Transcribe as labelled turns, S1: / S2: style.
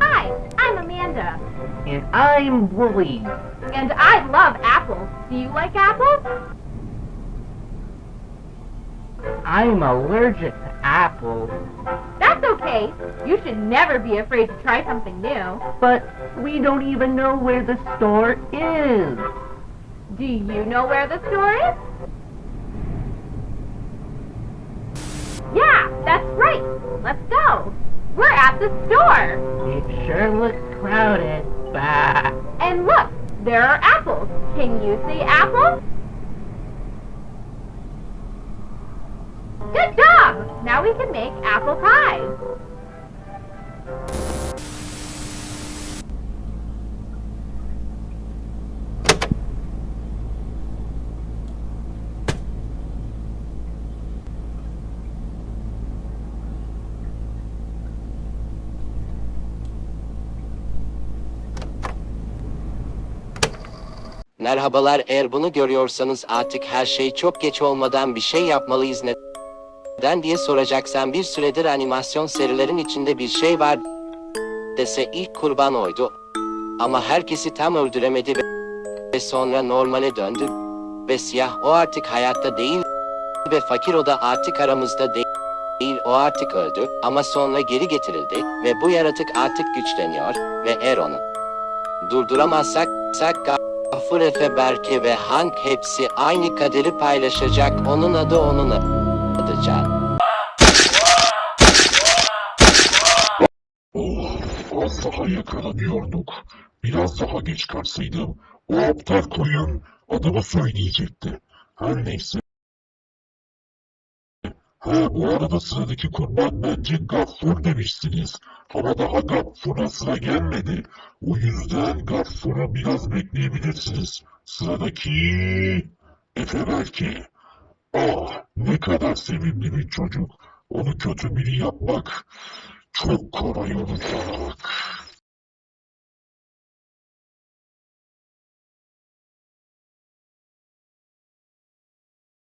S1: Hi, I'm Amanda,
S2: And I'm Wooly.
S1: and I love apples. Do you like apples?
S2: I'm allergic to apples.
S1: That's okay. You should never be afraid to try something new.
S2: But we don't even know where the store is.
S1: Do you know where the store is? Let's go. We're at the store.
S2: It sure looks crowded. Bah.
S1: And look, there are apples. Can you see apples? Good job! Now we can make apple pies.
S3: Merhabalar eğer bunu görüyorsanız artık her şey çok geç olmadan bir şey yapmalıyız Ne- neden diye soracaksan bir süredir animasyon serilerin içinde bir şey var dese ilk kurban oydu. Ama herkesi tam öldüremedi ve sonra normale döndü. Ve siyah o artık hayatta değil ve fakir o da artık aramızda değil. Değil o artık öldü ama sonra geri getirildi ve bu yaratık artık güçleniyor ve eğer onu durduramazsak sak Gafur Efe Berke ve Hank hepsi aynı kaderi paylaşacak. Onun adı onun adı Can.
S4: Of, az daha yakalanıyorduk. Biraz daha geç kalsaydım o aptal koyun adımı söyleyecekti. Her neyse. Ha bu arada sıradaki kurban bence Gaffur demişsiniz. Ama daha Gaffur'a sıra gelmedi. O yüzden Gaffur'u biraz bekleyebilirsiniz. Sıradaki Efe belki. Ah ne kadar sevimli bir çocuk. Onu kötü biri yapmak çok kolay olacak.